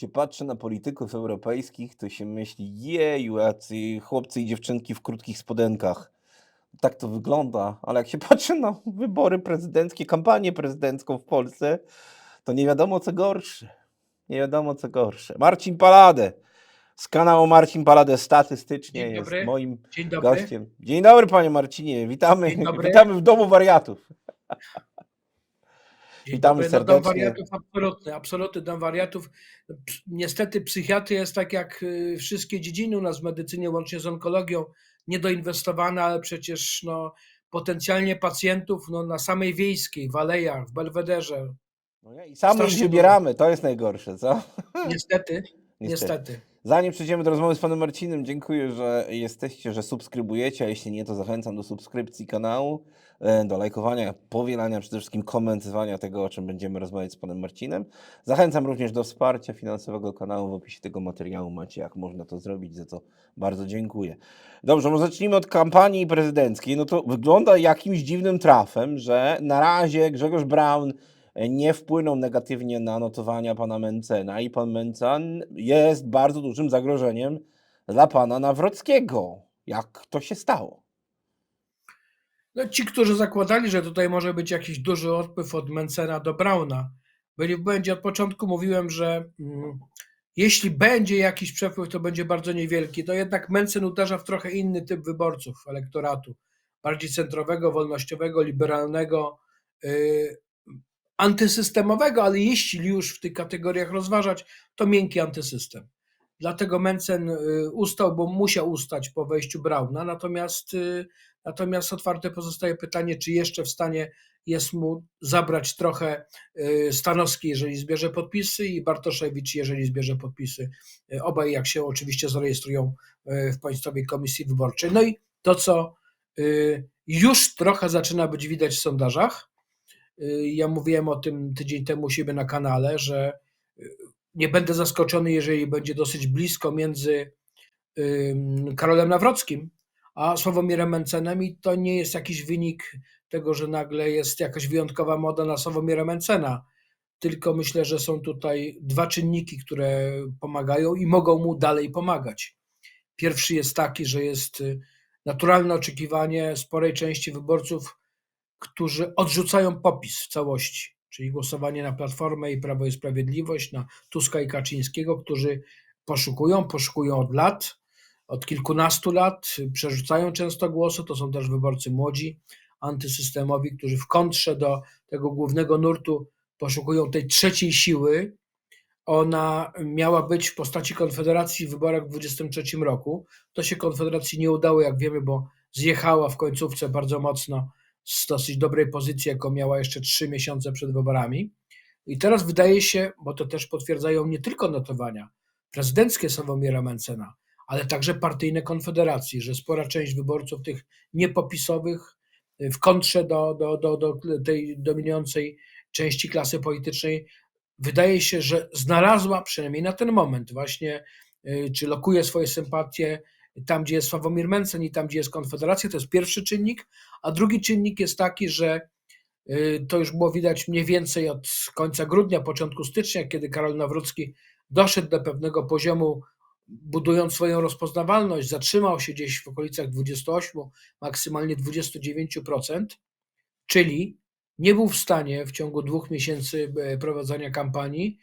się patrzy na polityków europejskich, to się myśli: „Jeju, jacy chłopcy i dziewczynki w krótkich spodenkach”. Tak to wygląda, ale jak się patrzy na wybory prezydenckie, kampanię prezydencką w Polsce, to nie wiadomo co gorsze. Nie wiadomo co gorsze. Marcin Paladę z kanału Marcin Paladę statystycznie Dzień jest dobry. moim Dzień dobry. gościem. Dzień dobry, panie Marcinie. Witamy, Dzień dobry. witamy w domu wariatów. Witamy. No, serdecznie. wariatów absolutny, absolutny dom wariatów. Niestety psychiatria jest tak jak y, wszystkie dziedziny u nas w medycynie, łącznie z onkologią, niedoinwestowana, ale przecież no, potencjalnie pacjentów no, na samej wiejskiej, w alejach, w Belwederze. No nie? I sami ich wybieramy, to jest najgorsze, co? Niestety, niestety. Zanim przejdziemy do rozmowy z panem Marcinem, dziękuję, że jesteście, że subskrybujecie, a jeśli nie, to zachęcam do subskrypcji kanału, e, do lajkowania, powielania, przede wszystkim komentowania tego, o czym będziemy rozmawiać z panem Marcinem. Zachęcam również do wsparcia finansowego kanału. W opisie tego materiału macie, jak można to zrobić, za co bardzo dziękuję. Dobrze, może zacznijmy od kampanii prezydenckiej. No to wygląda jakimś dziwnym trafem, że na razie Grzegorz Braun e, nie wpłynął negatywnie na notowania pana Mencena i pan Mencen jest bardzo dużym zagrożeniem dla pana Nawrockiego. Jak to się stało? No, ci, którzy zakładali, że tutaj może być jakiś duży odpływ od Mencena do Brauna, byli w błędzie. Od początku mówiłem, że mm, jeśli będzie jakiś przepływ, to będzie bardzo niewielki. To jednak Mencen uderza w trochę inny typ wyborców elektoratu. Bardziej centrowego, wolnościowego, liberalnego, yy, antysystemowego, ale jeśli już w tych kategoriach rozważać, to miękki antysystem. Dlatego Mencen y, ustał, bo musiał ustać po wejściu Brauna, natomiast, y, natomiast otwarte pozostaje pytanie, czy jeszcze w stanie jest mu zabrać trochę y, Stanowski, jeżeli zbierze podpisy i Bartoszewicz, jeżeli zbierze podpisy. Obaj, jak się oczywiście zarejestrują w Państwowej Komisji Wyborczej. No i to, co już trochę zaczyna być widać w sondażach, ja mówiłem o tym tydzień temu u siebie na kanale, że y, nie będę zaskoczony, jeżeli będzie dosyć blisko między Karolem Nawrockim a Sławomirem Mencenem i to nie jest jakiś wynik tego, że nagle jest jakaś wyjątkowa moda na Sławomira Mencena, tylko myślę, że są tutaj dwa czynniki, które pomagają i mogą mu dalej pomagać. Pierwszy jest taki, że jest y, naturalne oczekiwanie sporej części wyborców, którzy odrzucają popis w całości, czyli głosowanie na Platformę i Prawo i Sprawiedliwość, na Tuska i Kaczyńskiego, którzy poszukują, poszukują od lat, od kilkunastu lat, przerzucają często głosy, to są też wyborcy młodzi, antysystemowi, którzy w kontrze do tego głównego nurtu poszukują tej trzeciej siły. Ona miała być w postaci Konfederacji w wyborach w 2023 roku. To się Konfederacji nie udało, jak wiemy, bo zjechała w końcówce bardzo mocno z dosyć dobrej pozycji, jaką miała jeszcze trzy miesiące przed wyborami. I teraz wydaje się, bo to też potwierdzają nie tylko notowania prezydenckie Sławomira Mencena, ale także partyjne konfederacji, że spora część wyborców tych niepopisowych y, w kontrze do, do, do, do tej dominującej części klasy politycznej wydaje się, że znalazła przynajmniej na ten moment właśnie, y, czy lokuje swoje sympatie tam, gdzie jest Sławomir Mencen i tam, gdzie jest Konfederacja, to jest pierwszy czynnik, a drugi czynnik jest taki, że y, to już było widać mniej więcej od końca grudnia, początku stycznia, kiedy Karol Nawrocki doszedł do pewnego poziomu, budując swoją rozpoznawalność, zatrzymał się gdzieś w okolicach 28, maksymalnie 29%, czyli nie był w stanie w ciągu dwóch miesięcy e, prowadzenia kampanii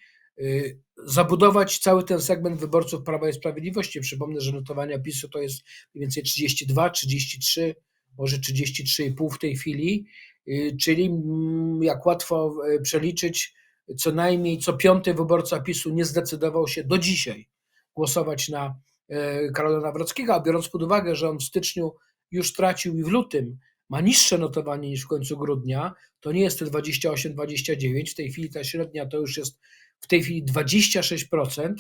zabudować cały ten segment wyborców Prawa i Sprawiedliwości. Przypomnę, że notowania PiSu to jest mniej więcej 32, 33, może 33,5 w tej chwili, y, czyli mm, jak łatwo e, przeliczyć, co najmniej co piąty wyborca PiSu nie zdecydował się do dzisiaj głosować na e, Karola Nawrockiego, a biorąc pod uwagę, że on w styczniu już tracił i w lutym ma niższe notowanie niż w końcu grudnia, to nie jest te 28-29, w tej chwili ta średnia to już jest w tej chwili 26%,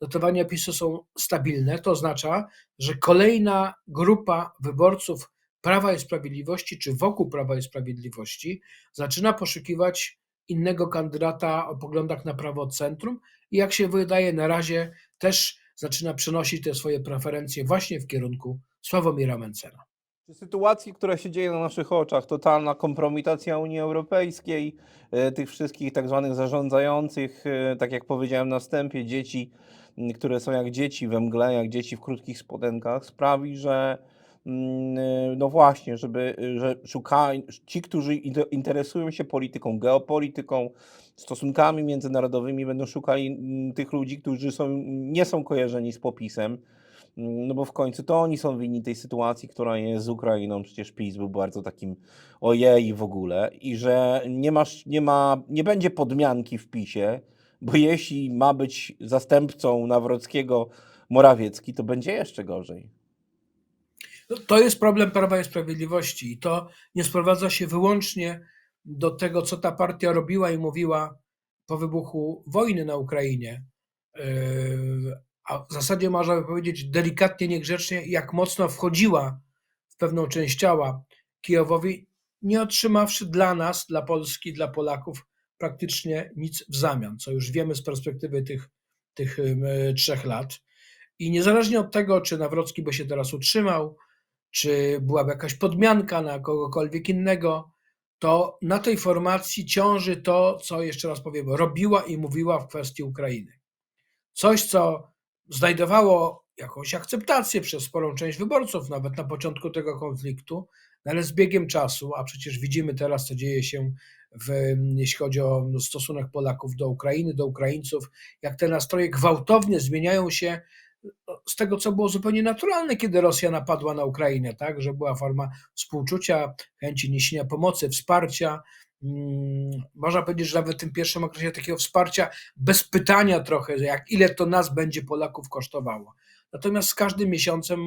notowania PiSu są stabilne, to oznacza, że kolejna grupa wyborców Prawa i Sprawiedliwości, czy wokół Prawa i Sprawiedliwości, zaczyna poszukiwać innego kandydata o poglądach na prawo od centrum i jak się wydaje na razie też zaczyna przenosić te swoje preferencje właśnie w kierunku Sławomira Mencena. Czy sytuacji, która się dzieje na naszych oczach, totalna kompromitacja Unii Europejskiej, e, tych wszystkich tak zwanych zarządzających, e, tak jak powiedziałem na wstępie, dzieci, które są jak dzieci we mgle, jak dzieci w krótkich spodenkach, sprawi, że e, no właśnie, żeby, że szukają, ci, którzy interesują się polityką, geopolityką, stosunkami międzynarodowymi, będą szukali tych ludzi, którzy są, nie są kojarzeni z popisem. No bo w końcu to oni są winni tej sytuacji, która jest z Ukrainą. Przecież PiS był bardzo takim ojej w ogóle i że nie, masz, nie, ma, nie będzie podmianki w PiSie, bo jeśli ma być zastępcą Nawrockiego Morawiecki, to będzie jeszcze gorzej. No, To jest problem Prawa i Sprawiedliwości i to nie sprowadza się wyłącznie do tego, co ta partia robiła i mówiła po wybuchu wojny na Ukrainie. A w zasadzie można by powiedzieć delikatnie, niegrzecznie, jak mocno wchodziła w pewną część ciała Kijowowi, nie otrzymawszy dla nas, dla Polski, dla Polaków praktycznie nic w zamian, co już wiemy z perspektywy tych, tych trzech lat. I niezależnie od tego, czy Nawrocki by się teraz utrzymał, czy byłaby jakaś podmianka na kogokolwiek innego, to na tej formacji ciąży to, co jeszcze raz powiem, robiła i mówiła w kwestii Ukrainy. Coś, co znajdowało jakąś akceptację przez sporą część wyborców, nawet na początku tego konfliktu, no ale z biegiem czasu, a przecież widzimy teraz, co dzieje się, w, jeśli chodzi o stosunek Polaków do Ukrainy, do Ukraińców, jak te nastroje gwałtownie zmieniają się no, z tego, co było zupełnie naturalne, kiedy Rosja napadła na Ukrainę, tak, że była forma współczucia, chęci niesienia pomocy, wsparcia. Mm, Można powiedzieć, że nawet w tym pierwszym okresie takiego wsparcia bez pytania trochę, jak ile to nas będzie Polaków kosztowało. Natomiast z każdym miesiącem,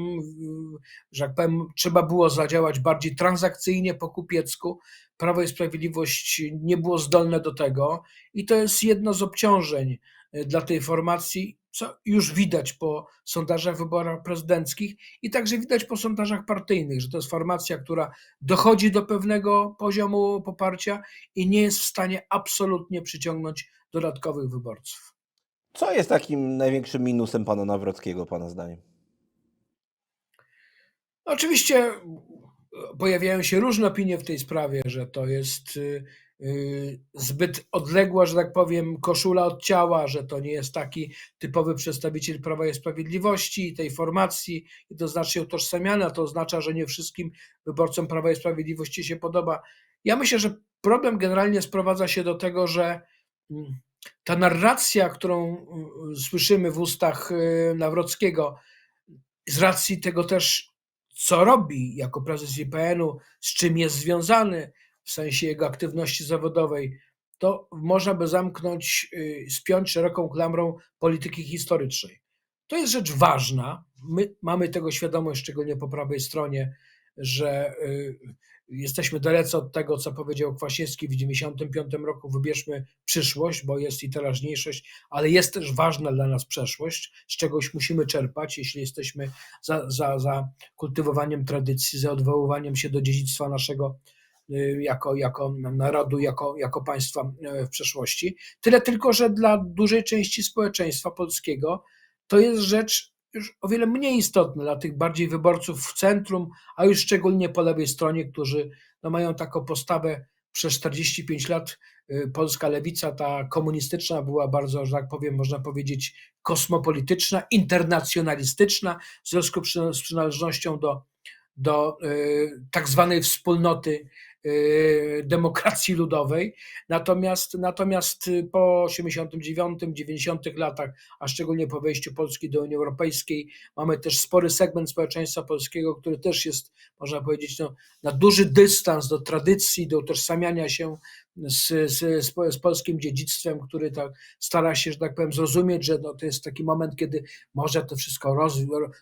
że tak powiem, trzeba było zadziałać bardziej transakcyjnie po kupiecku. Prawo i Sprawiedliwość nie było zdolne do tego i to jest jedno z obciążeń y, dla tej formacji, co już widać po sondażach wyborach prezydenckich i także widać po sondażach partyjnych, że to jest formacja, która dochodzi do pewnego poziomu poparcia i nie jest w stanie absolutnie przyciągnąć dodatkowych wyborców. Co jest takim największym minusem pana Nawrockiego, pana zdaniem? Oczywiście pojawiają się różne opinie w tej sprawie, że to jest y, zbyt odległa, że tak powiem, koszula od ciała, że to nie jest taki typowy przedstawiciel Prawa i Sprawiedliwości, tej formacji i to znacznie utożsamiane, a to oznacza, że nie wszystkim wyborcom Prawa i Sprawiedliwości się podoba. Ja myślę, że problem generalnie sprowadza się do tego, że mm, ta narracja, którą y, słyszymy w ustach y, Nawrockiego, z racji tego też, co robi jako prezes IPN-u, z czym jest związany w sensie jego aktywności zawodowej, to można by zamknąć, y, spiąć szeroką klamrą polityki historycznej. To jest rzecz ważna. My mamy tego świadomość, szczególnie po prawej stronie, że y, jesteśmy dalece od tego, co powiedział Kwasiewski w 1995 roku. Wybierzmy przyszłość, bo jest i teraźniejszość, ale jest też ważna dla nas przeszłość, z czegoś musimy czerpać, jeśli jesteśmy za, za, za kultywowaniem tradycji, za odwoływaniem się do dziedzictwa naszego jako, jako narodu, jako, jako państwa y, w przeszłości. Tyle tylko, że dla dużej części społeczeństwa polskiego to jest rzecz już o wiele mniej istotna dla tych bardziej wyborców w centrum, a już szczególnie po lewej stronie, którzy no, mają taką postawę przez 45 lat. y, Polska lewica, ta komunistyczna, była bardzo, że tak powiem, można powiedzieć, kosmopolityczna, internacjonalistyczna, w związku z przynależnością do, do y, tak zwanej wspólnoty y, demokracji ludowej. Natomiast, natomiast y, po 89, 90 latach, a szczególnie po wejściu Polski do Unii Europejskiej, mamy też spory segment społeczeństwa polskiego, który też jest, można powiedzieć, no, na duży dystans do tradycji, do utożsamiania się z, z, z, po- z polskim dziedzictwem, który tak stara się, że tak powiem, zrozumieć, że no, to jest taki moment, kiedy może to wszystko roz,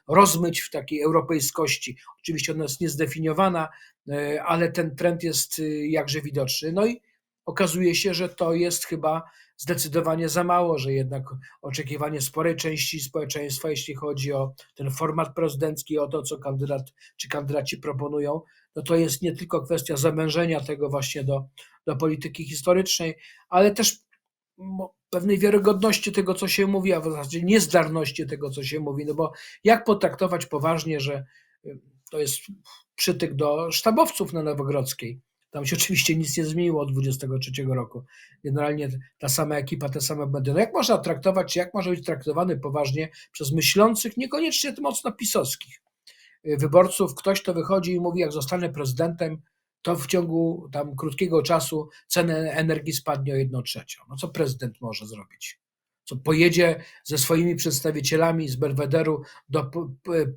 rozmyć w takiej europejskości. Oczywiście ona jest niezdefiniowana, e, ale ten trend jest y, jakże widoczny. No i okazuje się, że to jest chyba zdecydowanie za mało, że jednak oczekiwanie sporej części społeczeństwa, jeśli chodzi o ten format prezydencki, o to, co kandydat czy kandydaci proponują, no to jest nie tylko kwestia zamężenia tego właśnie do, do polityki historycznej, ale też pewnej wiarygodności tego, co się mówi, a w zasadzie niezdarności tego, co się mówi, no bo jak potraktować poważnie, że y, to jest przytyk do sztabowców na Nowogrodzkiej. Tam się oczywiście nic nie zmieniło od 23 roku. Generalnie ta sama ekipa, te same błędy. No jak można traktować, czy jak może być traktowany poważnie przez myślących, niekoniecznie mocno pisowskich y, wyborców, ktoś to wychodzi i mówi, jak zostanę prezydentem, to w ciągu tam krótkiego czasu cena energii spadnie o 1 trzecią. No co prezydent może zrobić? Co pojedzie ze swoimi przedstawicielami z Belwederu do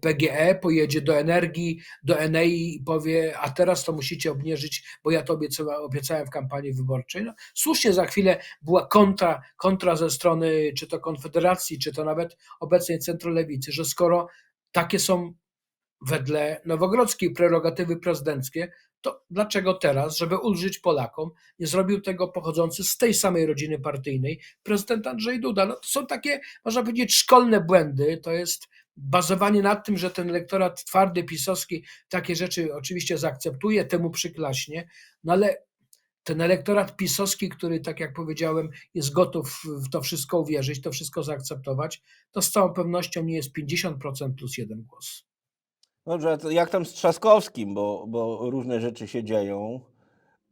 PGE, pojedzie do energii, do Enei i powie, a teraz to musicie obniżyć, bo ja to obiecałem w kampanii wyborczej. No, słusznie za chwilę była kontra, kontra ze strony czy to Konfederacji, czy to nawet obecnej centrolewicy, że skoro takie są wedle Nowogrodzkiej prerogatywy prezydenckie, to dlaczego teraz, żeby ulżyć Polakom, nie zrobił tego pochodzący z tej samej rodziny partyjnej prezydent Andrzej Duda? No to są takie, można powiedzieć, szkolne błędy. To jest bazowanie na tym, że ten elektorat twardy, pisowski takie rzeczy oczywiście zaakceptuje, temu przyklaśnie, no ale ten elektorat pisowski, który, tak jak powiedziałem, jest gotów w to wszystko uwierzyć, to wszystko zaakceptować, to z całą pewnością nie jest 50% plus jeden głos. Dobrze, to jak tam z Trzaskowskim, bo, bo różne rzeczy się dzieją,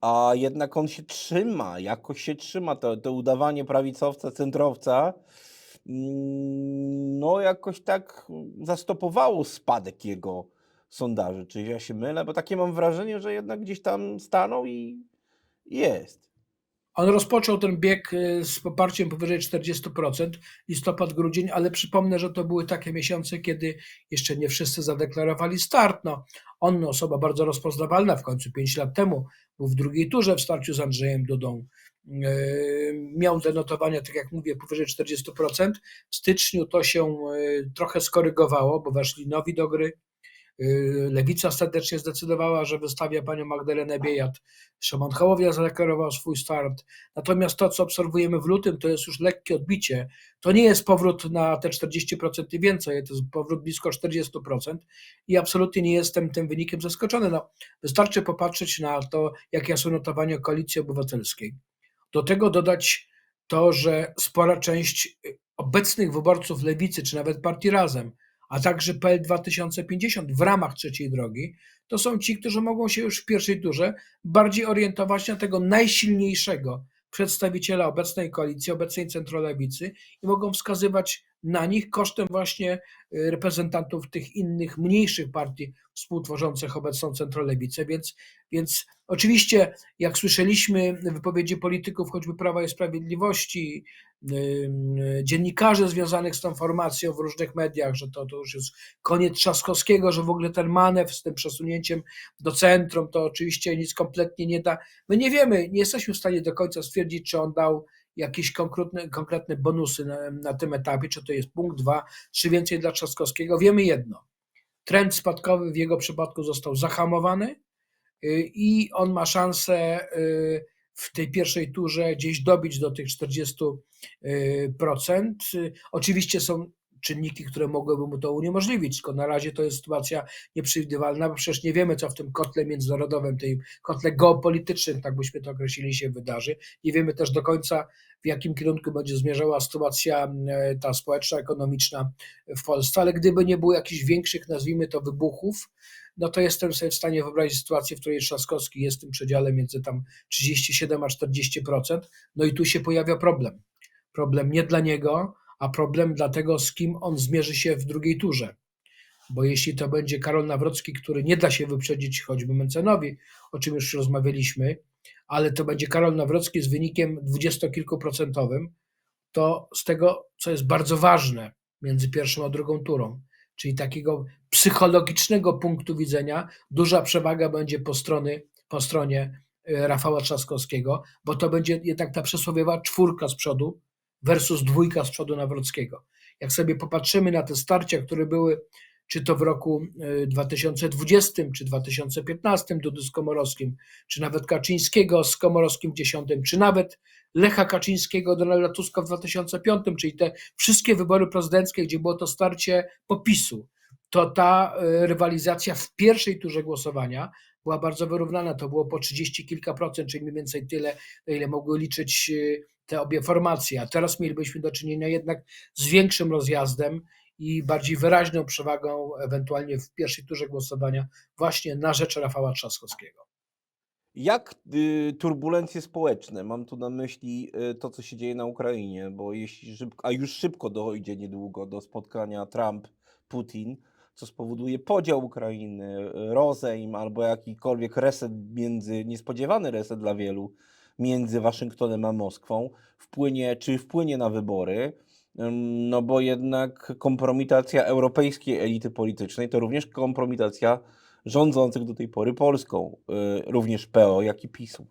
a jednak on się trzyma, jakoś się trzyma, to, to udawanie prawicowca, centrowca, mm, no jakoś tak zastopowało spadek jego sondaży. Czy ja się mylę? Bo takie mam wrażenie, że jednak gdzieś tam stanął i jest. On rozpoczął ten bieg y, z poparciem powyżej 40%, listopad, grudzień, ale przypomnę, że to były takie miesiące, kiedy jeszcze nie wszyscy zadeklarowali start. No, on, osoba bardzo rozpoznawalna, w końcu 5 lat temu, był w drugiej turze w starciu z Andrzejem Dudą. Yy, Miał te notowania, tak jak mówię, powyżej 40%. W styczniu to się yy, trochę skorygowało, bo weszli nowi do gry. Yy, Lewica ostatecznie zdecydowała, że wystawia panią Magdalenę Biejat. Szymon Hołownia zadeklarował swój start. Natomiast to, co obserwujemy w lutym, to jest już lekkie odbicie. To nie jest powrót na te 40% i więcej, to jest powrót blisko 40% i absolutnie nie jestem tym wynikiem zaskoczony. No, wystarczy popatrzeć na to, jakie są notowania Koalicji Obywatelskiej. Do tego dodać to, że spora część obecnych wyborców Lewicy, czy nawet Partii Razem, a także PL 2050 w ramach trzeciej drogi, to są ci, którzy mogą się już w pierwszej turze bardziej orientować na tego najsilniejszego przedstawiciela obecnej koalicji, obecnej centrolewicy i mogą wskazywać na nich kosztem właśnie y, reprezentantów tych innych, mniejszych partii współtworzących obecną centrolewicę. Więc, więc oczywiście, jak słyszeliśmy wypowiedzi polityków, choćby Prawa i Sprawiedliwości, y, y, dziennikarzy związanych z tą formacją w różnych mediach, że to, to już jest koniec Trzaskowskiego, że w ogóle ten manewr z tym przesunięciem do centrum to oczywiście nic kompletnie nie da. My nie wiemy, nie jesteśmy w stanie do końca stwierdzić, czy on dał jakieś konkretne, konkretne bonusy na, na tym etapie, czy to jest punkt dwa, czy więcej dla Trzaskowskiego. Wiemy jedno. Trend spadkowy w jego przypadku został zahamowany y, i on ma szansę y, w tej pierwszej turze gdzieś dobić do tych 40%. Y, Oczywiście są czynniki, które mogłyby mu to uniemożliwić, tylko na razie to jest sytuacja nieprzewidywalna, bo przecież nie wiemy, co w tym kotle międzynarodowym, tym kotle geopolitycznym, tak byśmy to określili, się wydarzy. Nie wiemy też do końca, w jakim kierunku będzie zmierzała sytuacja e, ta społeczna, ekonomiczna w Polsce, ale gdyby nie było jakichś większych, nazwijmy to, wybuchów, no to jestem sobie w stanie wyobrazić sytuację, w której Trzaskowski jest w tym przedziale między tam 37 a 40%, no i tu się pojawia problem. Problem nie dla niego, a problem dla tego, z kim on zmierzy się w drugiej turze. Bo jeśli to będzie Karol Nawrocki, który nie da się wyprzedzić choćby Mencenowi, o czym już rozmawialiśmy, ale to będzie Karol Nawrocki z wynikiem dwudziestokilkuprocentowym, to z tego, co jest bardzo ważne między pierwszą a drugą turą, czyli takiego psychologicznego punktu widzenia, duża przewaga będzie po, strony, po stronie y, Rafała Trzaskowskiego, bo to będzie jednak ta przysłowiowa czwórka z przodu versus dwójka z przodu Nawrockiego. Jak sobie popatrzymy na te starcia, które były czy to w roku y, 2020, czy 2015 Dudy z Komorowskim, czy nawet Kaczyńskiego z Komorowskim w 10, czy nawet Lecha Kaczyńskiego, Donalda Tuska w 2005, czyli te wszystkie wybory prezydenckie, gdzie było to starcie popisu, to ta y, rywalizacja w pierwszej turze głosowania była bardzo wyrównana. To było po 30 kilka procent, czyli mniej więcej tyle, ile mogły liczyć y, te obie formacje. A teraz mielibyśmy do czynienia jednak z większym rozjazdem i bardziej wyraźną przewagą, ewentualnie w pierwszej turze głosowania, właśnie na rzecz Rafała Trzaskowskiego. Jak y, turbulencje społeczne, mam tu na myśli y, to, co się dzieje na Ukrainie, bo jeśli szybko, a już szybko dojdzie niedługo do spotkania Trump-Putin, co spowoduje podział Ukrainy, rozejm albo jakikolwiek reset między, niespodziewany reset dla wielu, między Waszyngtonem a Moskwą, wpłynie, czy wpłynie na wybory, no bo jednak kompromitacja europejskiej elity politycznej to również kompromitacja rządzących do tej pory Polską, y, również PO, jak i PiSu.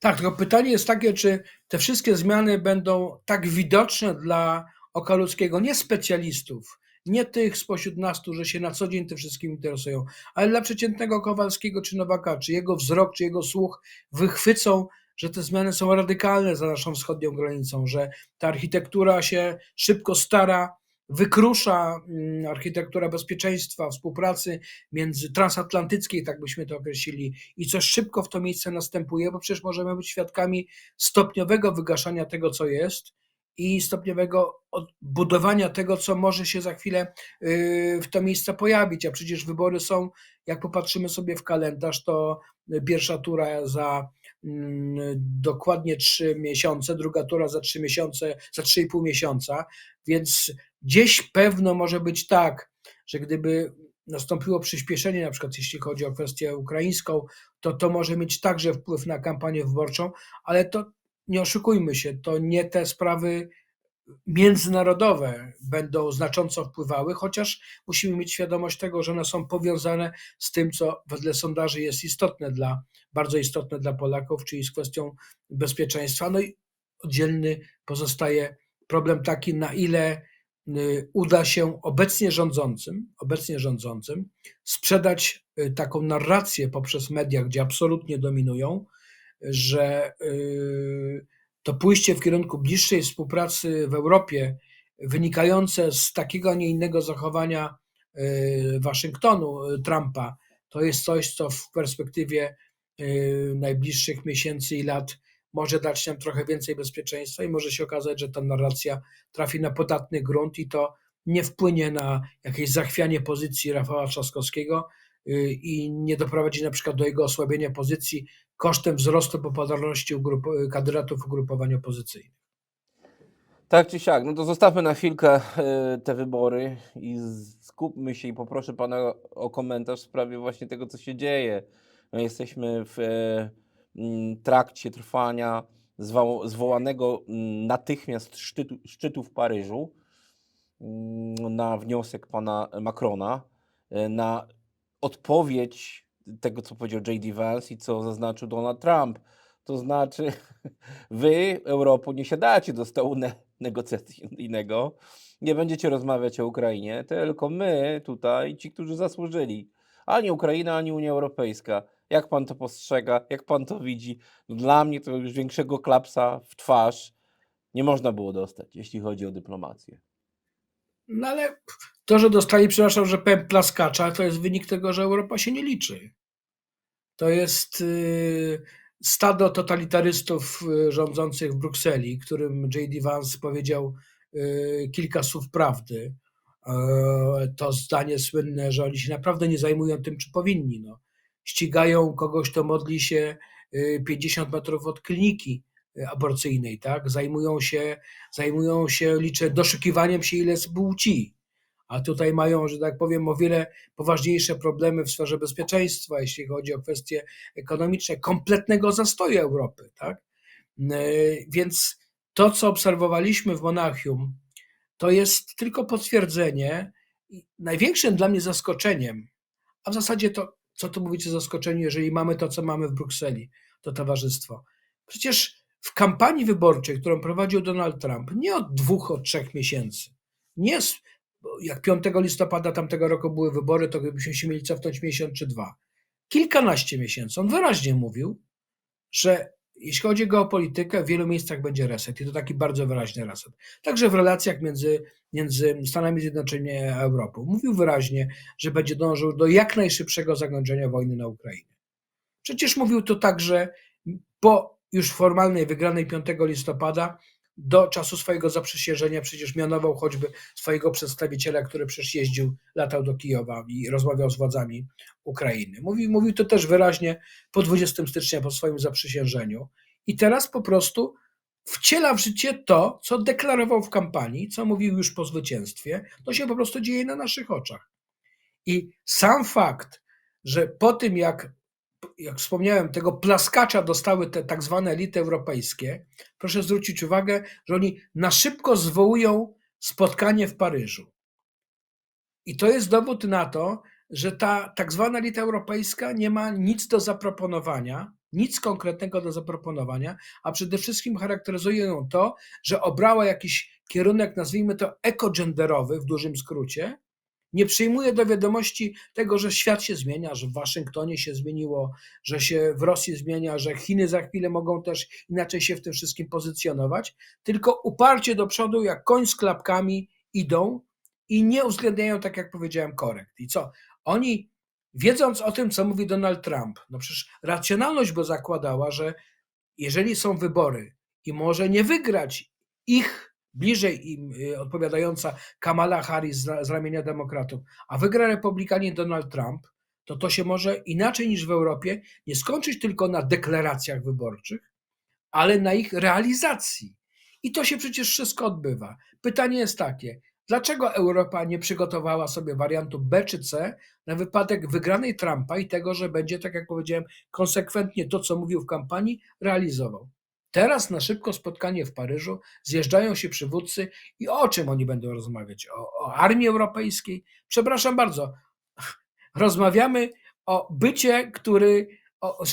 Tak, tylko pytanie jest takie, czy te wszystkie zmiany będą tak widoczne dla oka ludzkiego, nie specjalistów, nie tych spośród nas, którzy się na co dzień tym wszystkim interesują, ale dla przeciętnego Kowalskiego czy Nowaka, czy jego wzrok, czy jego słuch wychwycą, że te zmiany są radykalne za naszą wschodnią granicą, że ta architektura się szybko stara, wykrusza mm, architektura bezpieczeństwa, współpracy między transatlantyckiej, tak byśmy to określili, i coś szybko w to miejsce następuje, bo przecież możemy być świadkami stopniowego wygaszania tego, co jest i stopniowego odbudowania tego, co może się za chwilę yy, w to miejsce pojawić. A przecież wybory są, jak popatrzymy sobie w kalendarz, to pierwsza tura za mm, dokładnie trzy miesiące, druga tura za trzy miesiące, za trzy i pół miesiąca, więc gdzieś pewno może być tak, że gdyby nastąpiło przyspieszenie, na przykład jeśli chodzi o kwestię ukraińską, to to może mieć także wpływ na kampanię wyborczą, ale to nie oszukujmy się, to nie te sprawy międzynarodowe będą znacząco wpływały, chociaż musimy mieć świadomość tego, że one są powiązane z tym, co wedle sondaży jest istotne dla, bardzo istotne dla Polaków, czyli z kwestią bezpieczeństwa. No i oddzielny pozostaje problem taki, na ile y, uda się obecnie rządzącym, obecnie rządzącym sprzedać y, taką narrację poprzez media, gdzie absolutnie dominują, że y, to pójście w kierunku bliższej współpracy w Europie, wynikające z takiego, a nie innego zachowania y, Waszyngtonu, y, Trumpa, to jest coś, co w perspektywie najbliższych miesięcy i lat może dać nam trochę więcej bezpieczeństwa i może się okazać, że ta narracja trafi na podatny grunt i to nie wpłynie na jakieś zachwianie pozycji Rafała Trzaskowskiego i nie doprowadzi na przykład do jego osłabienia pozycji kosztem wzrostu popularności ugrup- kandydatów ugrupowań opozycyjnych. Tak czy siak, no to zostawmy na chwilkę y, te wybory i skupmy się i poproszę Pana o komentarz w sprawie właśnie tego, co się dzieje. No, jesteśmy w mm, trakcie trwania zwo- zwołanego natychmiast szczytu, szczytu w Paryżu na wniosek Pana Macrona, y, na odpowiedź tego, co powiedział J.D. Vance i co zaznaczył Donald Trump. To znaczy, wy, Europo, nie siadacie do stołu ne negocjacyjnego, nie będziecie rozmawiać o Ukrainie, tylko my tutaj, ci, którzy zasłużyli. Ani Ukraina, ani Unia Europejska. Jak pan to postrzega? Jak pan to widzi? No dla mnie to już większego klapsa w twarz nie można było dostać, jeśli chodzi o dyplomację. No ale to, że dostali, przepraszam, że powiem plaskacza, to jest wynik tego, że Europa się nie liczy. To jest y, stado totalitarystów y, rządzących w Brukseli, którym J.D. Vance powiedział y, kilka słów prawdy. E, To zdanie słynne, że oni się naprawdę nie zajmują tym, czy powinni. No. Ścigają kogoś, kto modli się y, 50 metrów od kliniki aborcyjnej, tak? Zajmują się, zajmują się, liczę, doszukiwaniem się, ile jest płci. A tutaj mają, że tak powiem, o wiele poważniejsze problemy w sferze bezpieczeństwa, jeśli chodzi o kwestie ekonomiczne, kompletnego zastoju Europy, tak? Y, Więc to, co obserwowaliśmy w Monachium, to jest tylko potwierdzenie. Największym dla mnie zaskoczeniem, a w zasadzie to, co tu mówić o zaskoczeniu, jeżeli mamy to, co mamy w Brukseli, to towarzystwo. Przecież w kampanii wyborczej, którą prowadził Donald Trump, nie od dwóch, od trzech miesięcy, nie jak 5 listopada tamtego roku były wybory, to gdybyśmy się mieli cofnąć miesiąc czy dwa. Kilkanaście miesięcy. On wyraźnie mówił, że jeśli chodzi o geopolitykę, w wielu miejscach będzie reset i to taki bardzo wyraźny reset. Także w relacjach między, między Stanami Zjednoczonymi a Europą. Mówił wyraźnie, że będzie dążył do jak najszybszego zakończenia wojny na Ukrainie. Przecież mówił to także po już formalnej wygranej 5 listopada, do czasu swojego zaprzysiężenia przecież mianował choćby swojego przedstawiciela, który przecież jeździł, latał do Kijowa i rozmawiał z władzami Ukrainy. Mówił, mówił to też wyraźnie po 20 stycznia, po swoim zaprzysiężeniu. I teraz po prostu wciela w życie to, co deklarował w kampanii, co mówił już po zwycięstwie. To się po prostu dzieje na naszych oczach. I sam fakt, że po tym jak, jak wspomniałem, tego plaskacza dostały te tak zwane elity europejskie, proszę zwrócić uwagę, że oni na szybko zwołują spotkanie w Paryżu. I to jest dowód na to, że ta tak zwana elita europejska nie ma nic do zaproponowania, nic konkretnego do zaproponowania, a przede wszystkim charakteryzuje ją to, że obrała jakiś kierunek, nazwijmy to ekogenderowy w dużym skrócie, nie przyjmuje do wiadomości tego, że świat się zmienia, że w Waszyngtonie się zmieniło, że się w Rosji zmienia, że Chiny za chwilę mogą też inaczej się w tym wszystkim pozycjonować, tylko uparcie do przodu, jak koń z klapkami idą i nie uwzględniają, tak jak powiedziałem, korekt. I co? Oni, wiedząc o tym, co mówi Donald Trump, no przecież racjonalność by zakładała, że jeżeli są wybory i może nie wygrać ich bliżej im y, odpowiadająca Kamala Harris z, ramienia demokratów, a wygra republikanin Donald Trump, to to się może inaczej niż w Europie nie skończyć tylko na deklaracjach wyborczych, ale na ich realizacji. I to się przecież wszystko odbywa. Pytanie jest takie, dlaczego Europa nie przygotowała sobie wariantu B czy C na wypadek wygranej Trumpa i tego, że będzie, tak jak powiedziałem, konsekwentnie to, co mówił w kampanii, realizował? Teraz na szybko spotkanie w Paryżu zjeżdżają się przywódcy i o czym oni będą rozmawiać? O, o armii europejskiej? Przepraszam bardzo, rozmawiamy o bycie, który. O,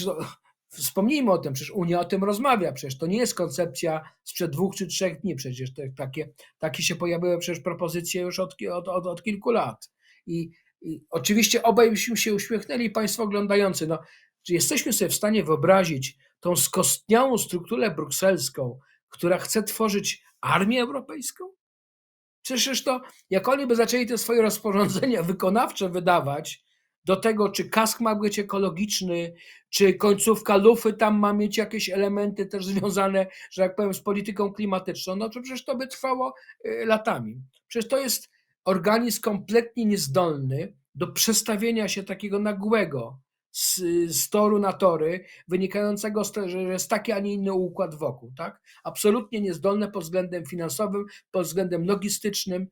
wspomnijmy o tym, przecież Unia o tym rozmawia, przecież to nie jest koncepcja sprzed dwóch czy trzech dni, przecież te, takie, takie się pojawiły przecież propozycje już od, od, od, od kilku lat. I, I oczywiście obaj się uśmiechnęli, Państwo oglądający. No, czy jesteśmy sobie w stanie wyobrazić tą skostniałą strukturę brukselską, która chce tworzyć armię europejską? Przecież to, jak oni by zaczęli te swoje rozporządzenia wykonawcze wydawać do tego, czy kask ma być ekologiczny, czy końcówka lufy tam ma mieć jakieś elementy też związane, że jak powiem, z polityką klimatyczną, no to przecież to by trwało y, latami. Przecież to jest organizm kompletnie niezdolny do przestawienia się takiego nagłego z, z toru na tory, wynikającego z tego, że jest taki, a nie inny układ wokół. Tak? Absolutnie niezdolne pod względem finansowym, pod względem logistycznym.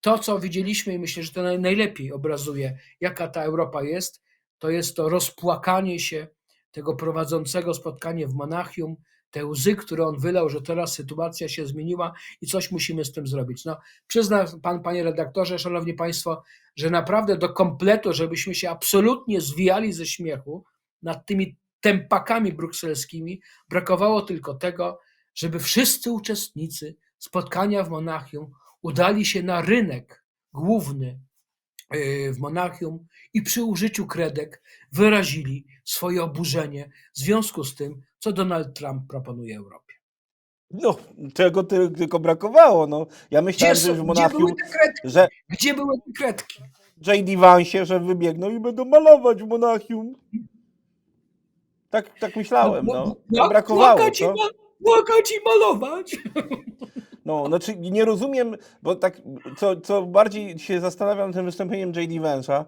To, co widzieliśmy, i myślę, że to naj- najlepiej obrazuje, jaka ta Europa jest, to jest to rozpłakanie się tego prowadzącego spotkanie w Monachium, te łzy, które on wylał, że teraz sytuacja się zmieniła i coś musimy z tym zrobić. No, przyzna pan, panie redaktorze, szanowni państwo, że naprawdę do kompletu, żebyśmy się absolutnie zwijali ze śmiechu nad tymi tempakami brukselskimi, brakowało tylko tego, żeby wszyscy uczestnicy spotkania w Monachium udali się na rynek główny yy, w Monachium i przy użyciu kredek wyrazili swoje oburzenie w związku z tym, co Donald Trump proponuje Europie. No, czego ty, tylko brakowało. No. Ja Gdzie, myślałem, że w gdzie Monachium, były te kredki? że Gdzie były te kredki? J.D. Vance, że wybiegną i będą malować w Monachium. Tak, tak myślałem, bo- no. bo- Tak brakowało, płakać, i płakać i malować. No, znaczy nie rozumiem, bo tak, co, co bardziej się zastanawiam tym wystąpieniem J.D. Vance'a,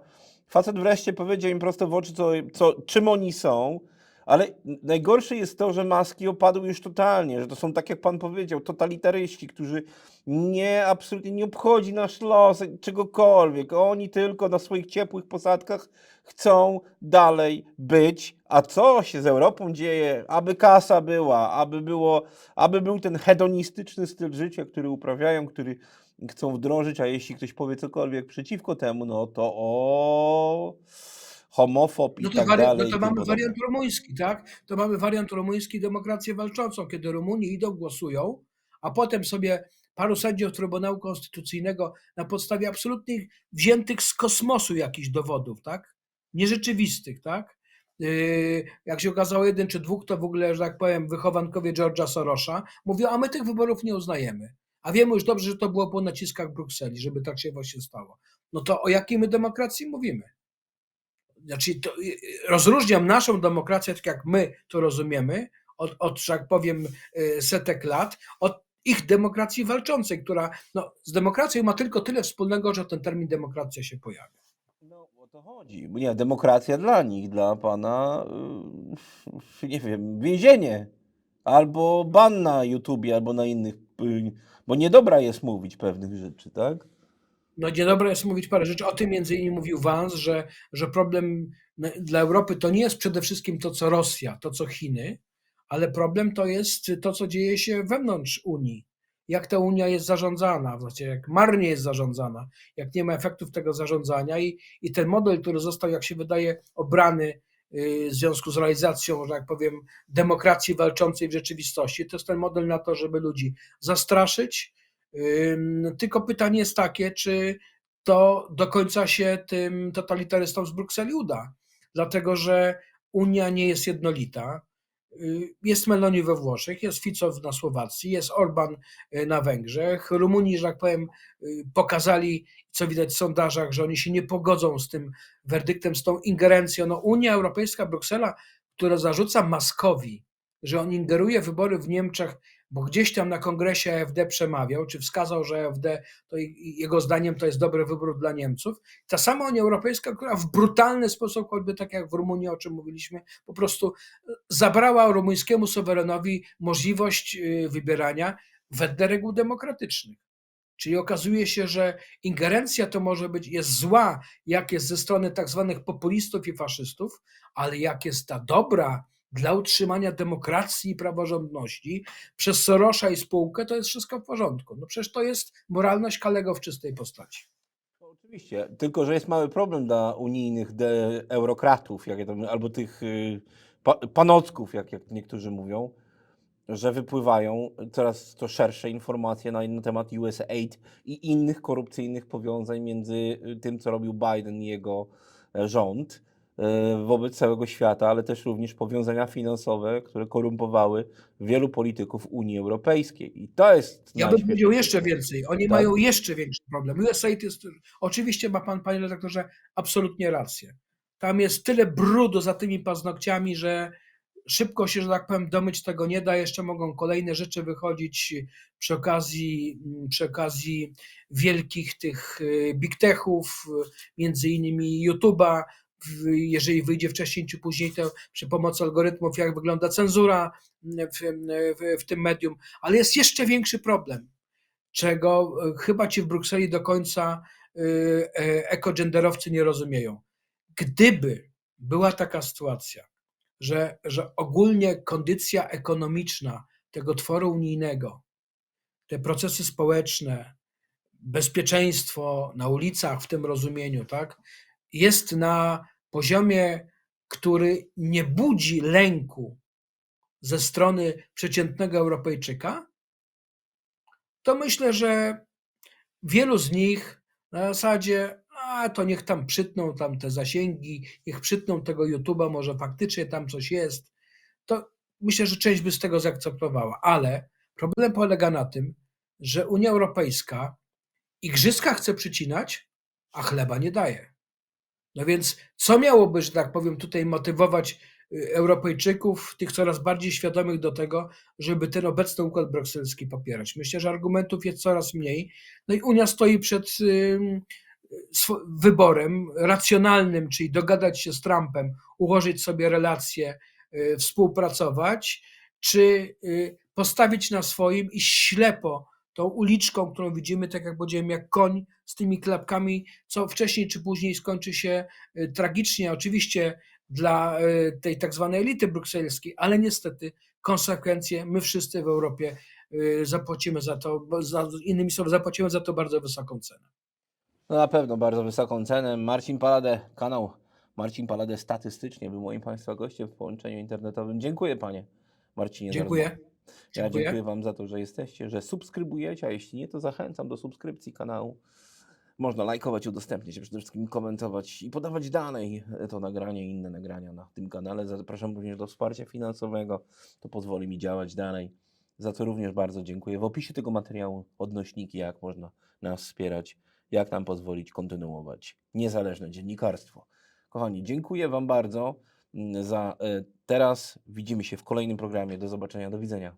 facet wreszcie powiedział im prosto w oczy, co, co, czym oni są, ale najgorsze jest to, że maski opadły już totalnie, że to są, tak jak pan powiedział, totalitaryści, którzy nie, absolutnie nie obchodzi nasz los, czegokolwiek. Oni tylko na swoich ciepłych posadkach chcą dalej być. A co się z Europą dzieje? Aby kasa była, aby było aby był ten hedonistyczny styl życia, który uprawiają, który chcą wdrożyć, a jeśli ktoś powie cokolwiek przeciwko temu, no to o homofob i No to, tak dalej. no i to tym mamy podobne. wariant rumuński, tak? To mamy wariant rumuński, demokrację walczącą, kiedy Rumuni idą, głosują, a potem sobie paru sędziów Trybunału Konstytucyjnego na podstawie absolutnych wziętych z kosmosu jakichś dowodów, tak? Nierzeczywistych, tak? Yy, jak się okazało jeden czy dwóch, to w ogóle, że tak powiem, wychowankowie George'a Sorosza mówią, a my tych wyborów nie uznajemy. A wiemy już dobrze, że to było po naciskach Brukseli, żeby tak się właśnie stało. No to o jakiej my demokracji mówimy? Znaczy, to, y, y, rozróżniam naszą demokrację, tak jak my to rozumiemy, od, od że tak powiem, y, setek lat, od ich demokracji walczącej, która no, z demokracją ma tylko tyle wspólnego, że ten termin demokracja się pojawia. No, o to chodzi. Nie, demokracja dla nich, dla pana, yy, nie wiem, więzienie. Albo ban na YouTubie, albo na innych, bo niedobra jest mówić pewnych rzeczy, tak? No niedobre jest mówić parę rzeczy. O tym między innymi mówił Vance, że, że problem dla Europy to nie jest przede wszystkim to, co Rosja, to, co Chiny, ale problem to jest to, co dzieje się wewnątrz Unii. Jak ta Unia jest zarządzana, zasadzie jak marnie jest zarządzana, jak nie ma efektów tego zarządzania i, i ten model, który został, jak się wydaje, obrany yy, w związku z realizacją, że tak powiem, demokracji walczącej w rzeczywistości, to jest ten model na to, żeby ludzi zastraszyć, Tylko pytanie jest takie, czy to do końca się tym totalitarystom z Brukseli uda, dlatego że Unia nie jest jednolita. Y, Jest Meloni we Włoszech, jest Fico na Słowacji, jest Orban y, na Węgrzech. Rumuni, że tak powiem, y, pokazali, co widać w sondażach, że oni się nie pogodzą z tym werdyktem, z tą ingerencją. No, Unia Europejska, Bruksela, która zarzuca Maskowi, że on ingeruje w wybory w Niemczech, bo gdzieś tam na kongresie AfD przemawiał, czy wskazał, że AfD to jego zdaniem to jest dobry wybór dla Niemców. Ta sama Unia Europejska, która w brutalny sposób, choćby tak jak w Rumunii, o czym mówiliśmy, po prostu zabrała rumuńskiemu suwerenowi możliwość y, wybierania wedle reguł demokratycznych. Czyli okazuje się, że ingerencja to może być, jest zła, jak jest ze strony tak zwanych populistów i faszystów, ale jak jest ta dobra dla utrzymania demokracji i praworządności przez Sorosza i spółkę, to jest wszystko w porządku. No przecież to jest moralność Kalego w czystej postaci. No, Oczywiście, tylko że jest mały problem dla unijnych eurokratów, jak albo tych y, pa, panocków, jak, jak niektórzy mówią, że wypływają coraz to szersze informacje na, na temat USAID i innych korupcyjnych powiązań między y, tym, co robił Biden i jego e, rząd wobec całego świata, ale też również powiązania finansowe, które korumpowały wielu polityków Unii Europejskiej. I to jest Ja bym powiedział jeszcze więcej. Oni Tak. mają jeszcze większy problem. USAID jest, oczywiście ma pan, panie redaktorze, absolutnie rację. Tam jest tyle brudu za tymi paznokciami, że szybko się, że tak powiem, domyć tego nie da. Jeszcze mogą kolejne rzeczy wychodzić przy okazji, przy okazji wielkich tych y, big techów, y, między innymi YouTube'a. Jeżeli wyjdzie wcześniej czy później, to przy pomocy algorytmów, jak wygląda cenzura w, w, w tym medium. Ale jest jeszcze większy problem, czego e, chyba ci w Brukseli do końca e, e, ekogenderowcy nie rozumieją. Gdyby była taka sytuacja, że, że ogólnie kondycja ekonomiczna tego tworu unijnego, te procesy społeczne, bezpieczeństwo na ulicach w tym rozumieniu, tak, jest na poziomie, który nie budzi lęku ze strony przeciętnego Europejczyka, to myślę, że wielu z nich na zasadzie, a to niech tam przytną tam te zasięgi, niech przytną tego YouTube'a, może faktycznie tam coś jest, to myślę, że część by z tego zaakceptowała. Ale problem polega na tym, że Unia Europejska igrzyska chce przycinać, a chleba nie daje. No więc co miałoby, że tak powiem, tutaj motywować y, Europejczyków, tych coraz bardziej świadomych do tego, żeby ten obecny układ brukselski popierać? Myślę, że argumentów jest coraz mniej. No i Unia stoi przed wyborem racjonalnym, czyli dogadać się z Trumpem, ułożyć sobie relacje, y, współpracować, czy y, postawić na swoim i ślepo tą uliczką, którą widzimy, tak jak powiedziałem, jak koń z tymi klapkami, co wcześniej czy później skończy się y, tragicznie, oczywiście dla y, tej tak zwanej elity brukselskiej, ale niestety konsekwencje my wszyscy w Europie y, zapłacimy za to, za, innymi słowy, zapłacimy za to bardzo wysoką cenę. No na pewno bardzo wysoką cenę. Marcin Paladę, kanał Marcin Paladę statystycznie był moim Państwa gościem w połączeniu internetowym. Dziękuję Panie Marcinie. za Dziękuję. Ja Dziękuję. Wam za to, że jesteście, że subskrybujecie, a jeśli nie, to zachęcam do subskrypcji kanału. Można lajkować, udostępniać, przede wszystkim komentować i podawać dalej to nagranie i inne nagrania na tym kanale. Zapraszam również do wsparcia finansowego. To pozwoli mi działać dalej. Za to również bardzo dziękuję. W opisie tego materiału odnośniki, jak można nas wspierać, jak nam pozwolić kontynuować niezależne dziennikarstwo. Kochani, dziękuję Wam bardzo Mm, za e, teraz. Widzimy się w kolejnym programie. Do zobaczenia, do widzenia.